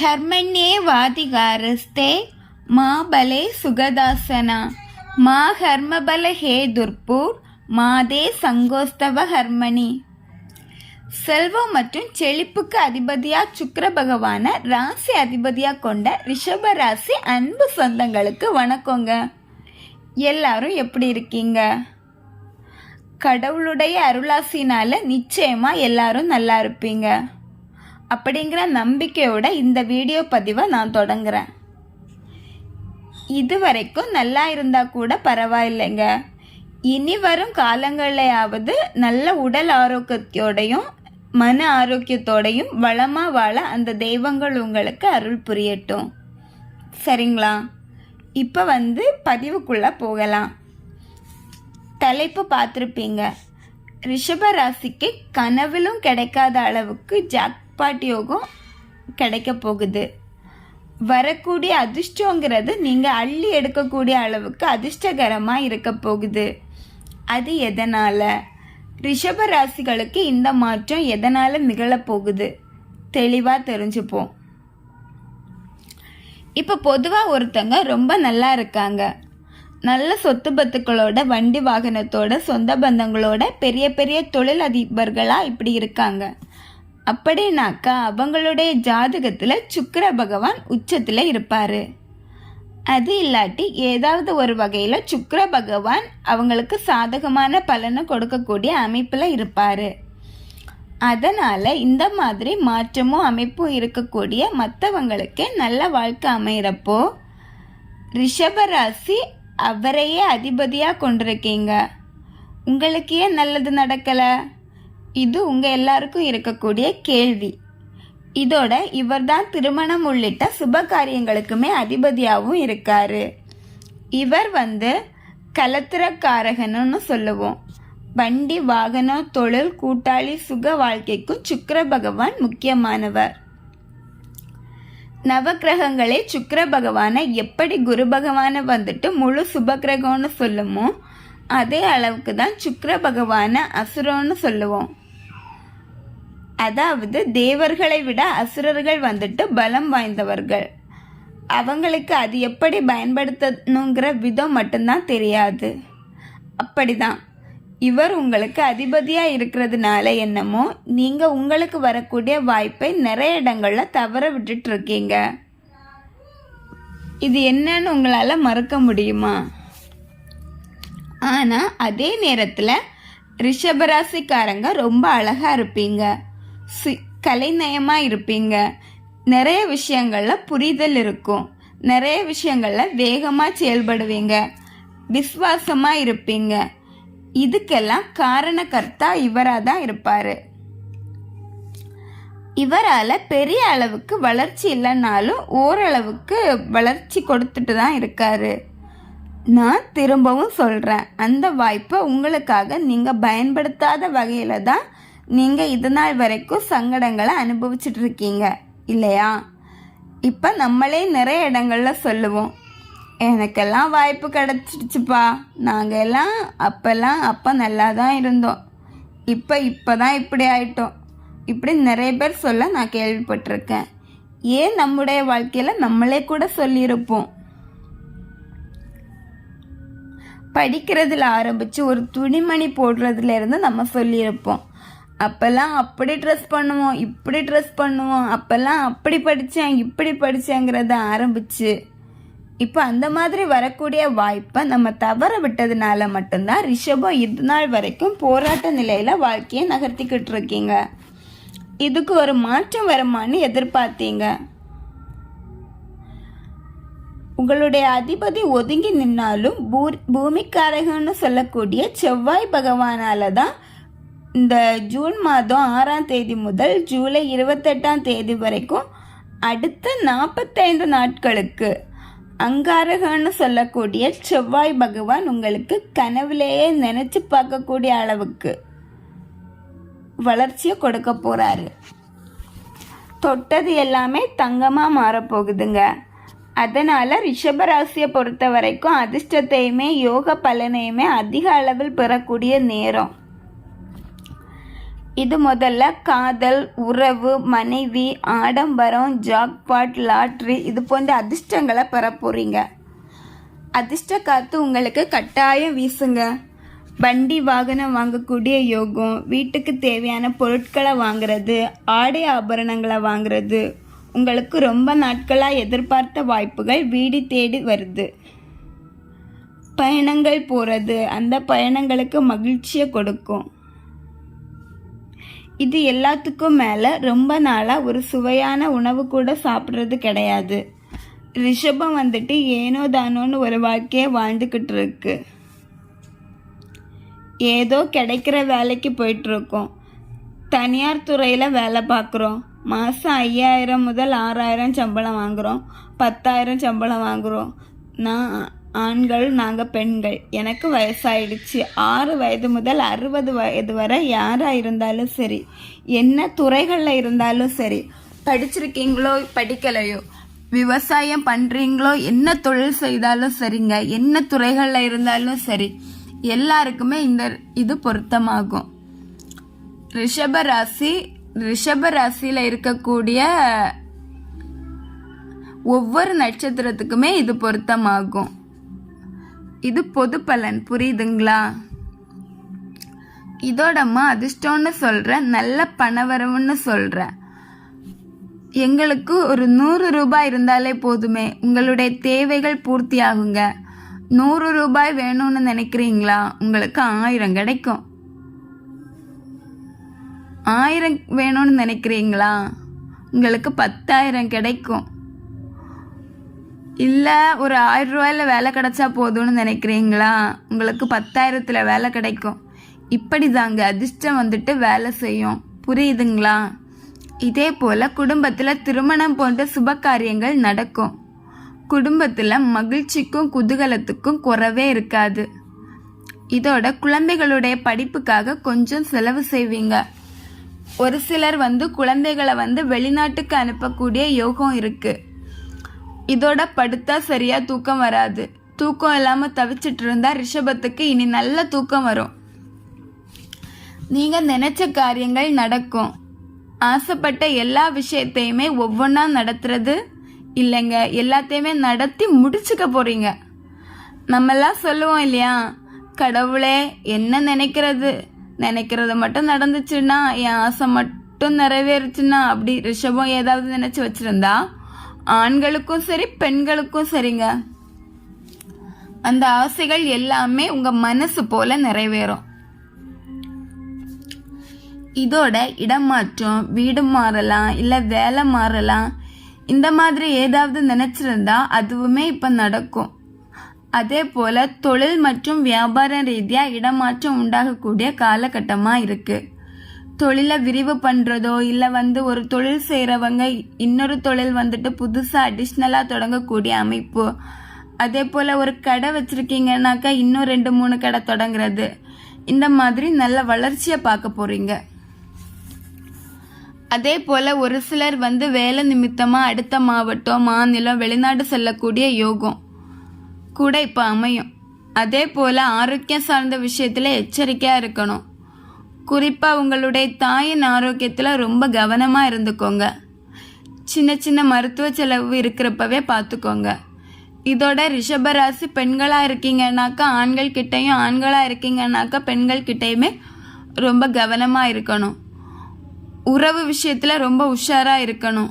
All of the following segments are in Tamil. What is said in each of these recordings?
ஹர்மண்யே வாதிகாரஸ்தே மா பலே சுகதாசனா மா ஹர்மபல ஹே துர்பூர் மாதே சங்கோஸ்தவ ஹர்மணி. செல்வம் மற்றும் செழிப்புக்கு அதிபதியாக சுக்கர பகவான ராசி அதிபதியாக கொண்ட ரிஷப ராசி அன்பு சொந்தங்களுக்கு வணக்கங்க. எல்லாரும் எப்படி இருக்கீங்க? கடவுளுடைய அருளாசினால நிச்சயமாக எல்லாரும் நல்லா இருப்பீங்க. அப்படிங்கிற நம்பிக்கையோட இந்த வீடியோ பதிவை நான் தொடங்குறேன். இது வரைக்கும் நல்லா இருந்தால் கூட பரவாயில்லைங்க. இனி வரும் காலங்களையாவது நல்ல உடல் ஆரோக்கியத்தோடையும் மன ஆரோக்கியத்தோடையும் வளமாக வாழ அந்த தெய்வங்கள் உங்களுக்கு அருள் புரியட்டும். சரிங்களா? இப்போ வந்து பதிவுக்குள்ளே போகலாம். தலைப்பு பார்த்துருப்பீங்க. ரிஷப ராசிக்கு கனவிலும் கிடைக்காத அளவுக்கு ஜாக் யோகம் கிடைக்க போகுது. வரக்கூடிய அதிர்ஷ்டங்கிறது நீங்கள் அள்ளி எடுக்கக்கூடிய அளவுக்கு அதிர்ஷ்டகரமாக இருக்க போகுது. அது எதனால்? ரிஷப ராசிகளுக்கு இந்த மாற்றம் எதனால் நிகழப்போகுது தெளிவாக தெரிஞ்சுப்போம். இப்போ பொதுவாக ஒருத்தங்க ரொம்ப நல்லா இருக்காங்க. நல்ல சொத்து பத்துக்களோட வண்டி வாகனத்தோட சொந்த பந்தங்களோட பெரிய பெரிய தொழில் அதிபர்களாக இப்படி இருக்காங்க. அப்படின்னாக்கா அவங்களுடைய ஜாதகத்தில் சுக்கர பகவான் உச்சத்தில் இருப்பார். அது இல்லாட்டி ஏதாவது ஒரு வகையில் சுக்கர பகவான் அவங்களுக்கு சாதகமான பலனை கொடுக்கக்கூடிய அமைப்பில் இருப்பார். அதனால் இந்த மாதிரி மாற்றமும் அமைப்பும் இருக்கக்கூடிய மற்றவங்களுக்கு நல்ல வாழ்க்கை அமைகிறப்போ ரிஷபராசி அவரையே அதிபதியாக கொண்டிருக்கீங்க. உங்களுக்கு ஏன் நல்லது நடக்கலை. இது உங்கள் எல்லாருக்கும் இருக்கக்கூடிய கேள்வி. இதோட இவர்தான் திருமணம் உள்ளிட்ட சுப காரியங்களுக்குமே அதிபதியாகவும் இருக்காரு. இவர் வந்து கலத்திரக்காரகன்னு சொல்லுவோம். வண்டி வாகனம் தொழில் கூட்டாளி சுக வாழ்க்கைக்கும் சுக்கர பகவான் முக்கியமானவர். நவக்கிரகங்களே சுக்கர பகவானை எப்படி குரு பகவானை வந்துட்டு முழு சுபகிரகம்னு சொல்லுமோ அதே அளவுக்கு தான் சுக்கர பகவானை அசுரம்னு சொல்லுவோம். அதாவது தேவர்களை விட அசுரர்கள் வந்துட்டு பலம் வாய்ந்தவர்கள். அவங்களுக்கு அது எப்படி பயன்படுத்தணுங்கிற விதம் மட்டும்தான் தெரியாது. அப்படிதான். இவர் உங்களுக்கு அதிபதியாக இருக்கிறதுனால என்னமோ நீங்கள் உங்களுக்கு வரக்கூடிய வாய்ப்பை நிறைய இடங்களில் தவற விட்டுட்டு இருக்கீங்க இது என்னன்னு உங்களால் மறக்க முடியுமா? ஆனால் அதே நேரத்தில் ரிஷபராசிக்காரங்க ரொம்ப அழகாக இருப்பீங்க. சி கலைநயமாக இருப்பீங்க. நிறைய விஷயங்களில் புரிதல் இருக்கும். நிறைய விஷயங்களில் வேகமாக செயல்படுவீங்க. விஸ்வாசமாக இருப்பீங்க. இதுக்கெல்லாம் காரணக்கர்த்தா இவராக தான் இருப்பார். இவரால் பெரிய அளவுக்கு வளர்ச்சி இல்லைனாலும் ஓரளவுக்கு வளர்ச்சி கொடுத்துட்டு தான் இருக்காரு. நான் திரும்பவும் சொல்கிறேன் அந்த வாய்ப்பை உங்களுக்காக நீங்கள் பயன்படுத்தாத வகையில் தான் நீங்கள் இது நாள் வரைக்கும் சங்கடங்களை அனுபவிச்சுட்டு இருக்கீங்க இல்லையா? இப்போ நம்மளே நிறைய இடங்களில் சொல்லுவோம் எனக்கெல்லாம் வாய்ப்பு கிடச்சிடுச்சுப்பா. நாங்கள் எல்லாம் அப்போல்லாம் அப்போ நல்லா தான் இருந்தோம். இப்போ இப்போ தான் இப்படி ஆயிட்டோம். இப்படி நிறைய பேர் சொல்ல நான் கேள்விப்பட்டிருக்கேன். ஏன் நம்முடைய வாழ்க்கையில் நம்மளே கூட சொல்லியிருப்போம்? படிக்கிறதுல ஆரம்பித்து ஒரு துணிமணி போடுறதுலேருந்து நம்ம சொல்லியிருப்போம். அப்போல்லாம் அப்படி ட்ரெஸ் பண்ணுவோம் இப்படி ட்ரெஸ் பண்ணுவோம். அப்போல்லாம் அப்படி படித்தேன் இப்படி படித்தேங்கிறத ஆரம்பிச்சு இப்போ அந்த மாதிரி வரக்கூடிய வாய்ப்பை நம்ம தவற விட்டதுனால மட்டும்தான் ரிஷபம் இது நாள் வரைக்கும் போராட்ட நிலையில் வாழ்க்கையை நகர்த்திக்கிட்டு இருக்கீங்க. இதுக்கு ஒரு மாற்றம் வருமானு எதிர்பார்த்தீங்க. உங்களுடைய அதிபதி ஒதுங்கி நின்னாலும் பூ பூமிக்காரகன்னு சொல்லக்கூடிய செவ்வாய் பகவானால தான் இந்த ஜூன் மாதம் ஆறாம் தேதி முதல் ஜூலை இருபத்தெட்டாம் தேதி வரைக்கும் அடுத்த நாற்பத்தைந்து நாட்களுக்கு அங்காரகன்னு சொல்லக்கூடிய செவ்வாய் பகவான் உங்களுக்கு கனவுலேயே நினச்சி பார்க்கக்கூடிய அளவுக்கு வளர்ச்சியை கொடுக்க போகிறாரு தொட்டது எல்லாமே தங்கமாக மாறப்போகுதுங்க. அதனால் ரிஷபராசியை பொறுத்த வரைக்கும் அதிர்ஷ்டத்தையுமே யோக பலனையுமே அதிக அளவில் பெறக்கூடிய நேரம். இது முதல்ல காதல் உறவு மனைவி ஆடம்பரம் ஜாக்பாட் லாட்ரி இது போன்ற அதிர்ஷ்டங்களை பெற போகிறீங்க அதிர்ஷ்ட காத்து உங்களுக்கு கட்டாயம் வீசுங்க. வண்டி வாகனம் வாங்கக்கூடிய யோகம் வீட்டுக்கு தேவையான பொருட்களை வாங்குறது ஆடை ஆபரணங்களை வாங்குறது உங்களுக்கு ரொம்ப நாட்களாக எதிர்பார்த்த வாய்ப்புகள் வீடு தேடி வருது. பயணங்கள் போகிறது அந்த பயணங்களுக்கு மகிழ்ச்சியை கொடுக்கும். இது எல்லாத்துக்கும் மேலே ரொம்ப நாளாக ஒரு சுவையான உணவு கூட சாப்பிட்றது கிடையாது. ரிஷபம் வந்துட்டு ஏனோ தானோன்னு ஒரு வாழ்க்கையை வாழ்ந்துக்கிட்டு இருக்கு. ஏதோ கிடைக்கிற வேலைக்கு போயிட்டுருக்கோம் தனியார் துறையில் வேலை பார்க்குறோம் மாதம் ஐயாயிரம் முதல் ஆறாயிரம் சம்பளம் வாங்குகிறோம் பத்தாயிரம் சம்பளம் வாங்குகிறோம் நான் ஆண்கள் நாங்கள் பெண்கள். எனக்கு வயசாயிடுச்சு. ஆறு வயது முதல் அறுபது வயது வரை யாராக இருந்தாலும் சரி என்ன துறைகளில் இருந்தாலும் சரி படிச்சிருக்கீங்களோ படிக்கலையோ விவசாயம் பண்ணுறீங்களோ என்ன தொழில் செய்தாலும் சரிங்க என்ன துறைகளில் இருந்தாலும் சரி எல்லாருக்குமே இந்த இது பொருத்தமாகும். ரிஷப ராசி ரிஷப ராசியில் இருக்கக்கூடிய ஒவ்வொரு நட்சத்திரத்துக்குமே இது பொருத்தமாகும். இது பொது பலன் புரியுதுங்களா? இதோடம்மா அதிர்ஷ்டம்னு சொல்கிறேன் நல்ல பணவரவுன்னு சொல்கிறேன் எங்களுக்கு ஒரு நூறு ரூபாய் இருந்தாலே போதுமே. உங்களுடைய தேவைகள் பூர்த்தி ஆகுங்க நூறு ரூபாய் வேணும்னு நினைக்கிறீங்களா? உங்களுக்கு ஆயிரம் கிடைக்கும். ஆயிரம் வேணும்னு நினைக்கிறீங்களா? உங்களுக்கு பத்தாயிரம் கிடைக்கும். இல்லை ஒரு ஆயிரம் ரூபாயில் வேலை கிடைச்சா போதும்னு நினைக்கிறீங்களா? உங்களுக்கு பத்தாயிரத்தில் வேலை கிடைக்கும். இப்படி தாங்க அதிர்ஷ்டம் வந்துட்டு வேலை செய்யும். புரியுதுங்களா? இதே போல் குடும்பத்தில் திருமணம் போன்ற சுப காரியங்கள் நடக்கும். குடும்பத்தில் மகிழ்ச்சிக்கும் குதூகலத்துக்கும் குறவே இருக்காது. இதோட குழந்தைகளுடைய படிப்புக்காக கொஞ்சம் செலவு செய்வீங்க. ஒரு சிலர் வந்து குழந்தைகளை வந்து வெளிநாட்டுக்கு அனுப்பக்கூடிய யோகம் இருக்குது இதோட படுத்தா சரியா தூக்கம் வராது. தூக்கம் இல்லாமல் தவிச்சிட்டு இருந்தா ரிஷபத்துக்கு இனி நல்ல தூக்கம் வரும். நீங்கள் நினைச்ச காரியங்கள் நடக்கும். ஆசைப்பட்ட எல்லா விஷயத்தையுமே ஒவ்வொன்றா நடத்துறது? இல்லைங்க எல்லாத்தையுமே நடத்தி முடிச்சுக்க போறீங்க. நம்மெல்லாம் சொல்லுவோம் இல்லையா கடவுளே என்ன நினைக்கிறது? நினைக்கிறது மட்டும் நடந்துச்சுன்னா என் ஆசை மட்டும் நிறைவேறுச்சுன்னா அப்படி ரிஷபம் ஏதாவது நினைச்சு வச்சிருந்தா ஆண்களுக்கும் சரி பெண்களுக்கும் சரிங்க. அந்த ஆசைகள் எல்லாமே உங்க மனசு போல நிறைவேறும். இதோட இடம் மாற்றம் வீடு மாறலாம் இல்லை வேலை மாறலாம் இந்த மாதிரி ஏதாவது நினச்சிருந்தா அதுவுமே இப்போ நடக்கும். அதே போல் தொழில் மற்றும் வியாபார ரீதியாக இடமாற்றம் உண்டாகக்கூடிய காலகட்டமாக இருக்குது தொழிலை விரிவு பண்ணுறதோ இல்லை வந்து ஒரு தொழில் செய்கிறவங்க இன்னொரு தொழில் வந்துட்டு புதுசாக அடிஷ்னலாக தொடங்கக்கூடிய அமைப்பு. அதே போல் ஒரு கடை வச்சுருக்கீங்கன்னாக்கா இன்னும் ரெண்டு மூணு கடை தொடங்குறது. இந்த மாதிரி நல்ல வளர்ச்சியை பார்க்க போகிறீங்க அதே போல் ஒரு சிலர் வந்து வேலை நிமித்தமாக அடுத்த மாவட்டம் மாநிலம் வெளிநாடு செல்லக்கூடிய யோகம் கூட இப்போ அமையும். அதே போல் ஆரோக்கியம் சார்ந்த விஷயத்தில் எச்சரிக்கையாக இருக்கணும். குறிப்பாக உங்களுடைய தாயின் ஆரோக்கியத்தில் ரொம்ப கவனமாக இருந்துக்கோங்க. சின்ன சின்ன மருத்துவ செலவு இருக்கிறப்பவே பார்த்துக்கோங்க இதோட ரிஷபராசி பெண்களாக இருக்கீங்கன்னாக்கா ஆண்கள் கிட்டேயும் ஆண்களாக இருக்கீங்கன்னாக்கா பெண்கள் கிட்டேயுமே ரொம்ப கவனமாக இருக்கணும். உறவு விஷயத்தில் ரொம்ப உஷாராக இருக்கணும்.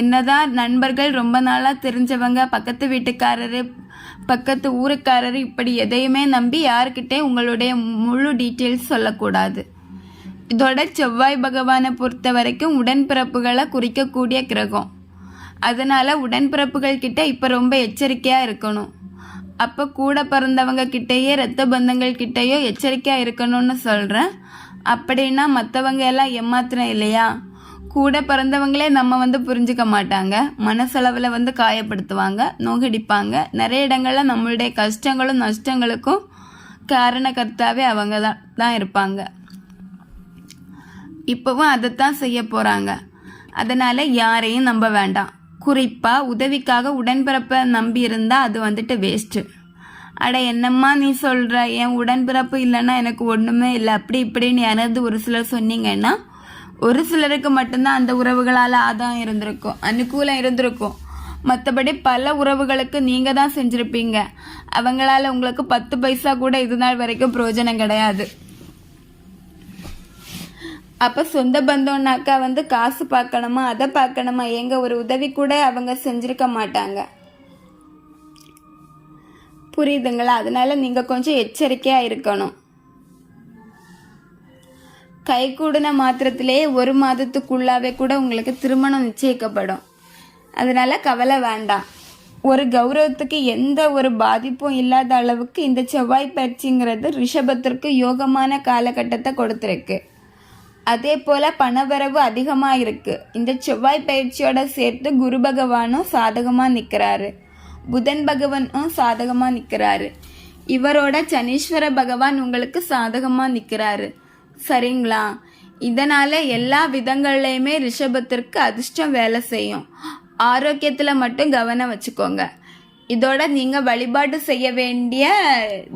என்னதான் நண்பர்கள் ரொம்ப நாளாக தெரிஞ்சவங்க பக்கத்து வீட்டுக்காரரு பக்கத்து ஊருக்காரர் இப்படி எதையுமே நம்பி யாருக்கிட்டே உங்களுடைய முழு டீட்டெயில்ஸ் சொல்லக்கூடாது. இதோட செவ்வாய் பகவானை பொறுத்த வரைக்கும் உடன்பிறப்புகளை குறிக்கக்கூடிய கிரகம். அதனால் உடன்பிறப்புகள் கிட்ட இப்போ ரொம்ப எச்சரிக்கையாக இருக்கணும். அப்போ கூட பிறந்தவங்க கிட்டேயே ரத்த பந்தங்கள் கிட்டேயோ எச்சரிக்கையாக இருக்கணும்னு சொல்கிறேன் அப்படின்னா மற்றவங்க எல்லாம் ஏமாத்திரம் இல்லையா? கூட பிறந்தவங்களே நம்ம வந்து புரிஞ்சுக்க மாட்டாங்க. மனசளவில் வந்து காயப்படுத்துவாங்க நோகடிப்பாங்க. நிறைய இடங்களில் நம்மளுடைய கஷ்டங்களும் நஷ்டங்களுக்கும் காரணக்கர்த்தாவே அவங்க தான் தான் இருப்பாங்க. இப்போவும் அதைத்தான் செய்ய போகிறாங்க அதனால் யாரையும் நம்ப வேண்டாம். குறிப்பாக உதவிக்காக உடன்பிறப்பை நம்பி இருந்தால் அது வந்துட்டு வேஸ்ட்டு அட என்னம்மா நீ சொல்கிற என் உடன்பிறப்பு இல்லைன்னா எனக்கு ஒன்றுமே இல்லை. அப்படி இப்படின்னு யாராவது ஒரு சிலர் சொன்னீங்கன்னா ஒரு சிலருக்கு மட்டும்தான் அந்த உறவுகளால் ஆதாயம் இருந்திருக்கும். அனுகூலம் இருந்திருக்கும். மற்றபடி பல உறவுகளுக்கு நீங்கள் தான் செஞ்சுருப்பீங்க. அவங்களால உங்களுக்கு பத்து பைசா கூட இது நாள் வரைக்கும் பிரயோஜனம் கிடையாது. அப்போ சொந்த பந்தம்னாக்கா வந்து காசு பார்க்கணுமா அதை பார்க்கணுமா? எங்க ஒரு உதவி கூட அவங்க செஞ்சிருக்க மாட்டாங்க. புரியுதுங்களா? அதனால நீங்கள் கொஞ்சம் எச்சரிக்கையாக இருக்கணும். கை கூடின மாத்திரத்திலே ஒரு மாதத்துக்குள்ளாவே கூட உங்களுக்கு திருமணம் நிச்சயிக்கப்படும். அதனால கவலை வேண்டாம். ஒரு கௌரவத்துக்கு எந்த ஒரு பாதிப்பும் இல்லாத அளவுக்கு இந்த செவ்வாய் பயிற்சிங்கிறது ரிஷபத்திற்கு யோகமான காலகட்டத்தை கொடுத்துருக்கு. அதே போல் பணவரவு அதிகமாக இருக்குது இந்த செவ்வாய் பயிற்சியோட சேர்த்து குரு பகவானும் சாதகமாக நிற்கிறாரு புதன் பகவானும் சாதகமாக நிற்கிறாரு இவரோட சனீஸ்வர பகவான் உங்களுக்கு சாதகமாக நிற்கிறாரு சரிங்களா? இதனால் எல்லா விதங்கள்லையுமே ரிஷபத்திற்கு அதிர்ஷ்டம் வேலை செய்யும். ஆரோக்கியத்தில் மட்டும் கவனம் வச்சுக்கோங்க. இதோட நீங்கள் வழிபாடு செய்ய வேண்டிய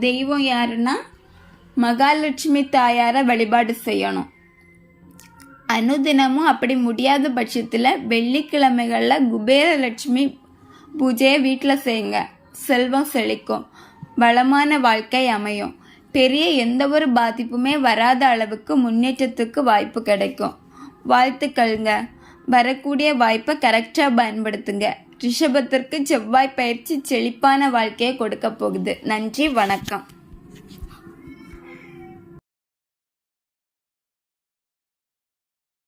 தெய்வம் யாருன்னா மகாலட்சுமி தாயாரை வழிபாடு செய்யணும். அனுதினமும் அப்படி முடியாத பட்சத்தில் வெள்ளிக்கிழமைகளில் குபேரலட்சுமி பூஜையை வீட்டில் செய்யுங்க. செல்வம் செழிக்கும். வளமான வாழ்க்கை அமையும். பெரிய எந்த ஒரு பாதிப்புமே வராத அளவுக்கு முன்னேற்றத்துக்கு வாய்ப்பு கிடைக்கும். வாழ்த்துக்கள்ங்க. வரக்கூடிய வாய்ப்பை கரெக்டாக பயன்படுத்துங்க. ரிஷபத்திற்கு செவ்வாய் பயிற்சி செழிப்பான வாழ்க்கையை கொடுக்க போகுது. நன்றி வணக்கம்.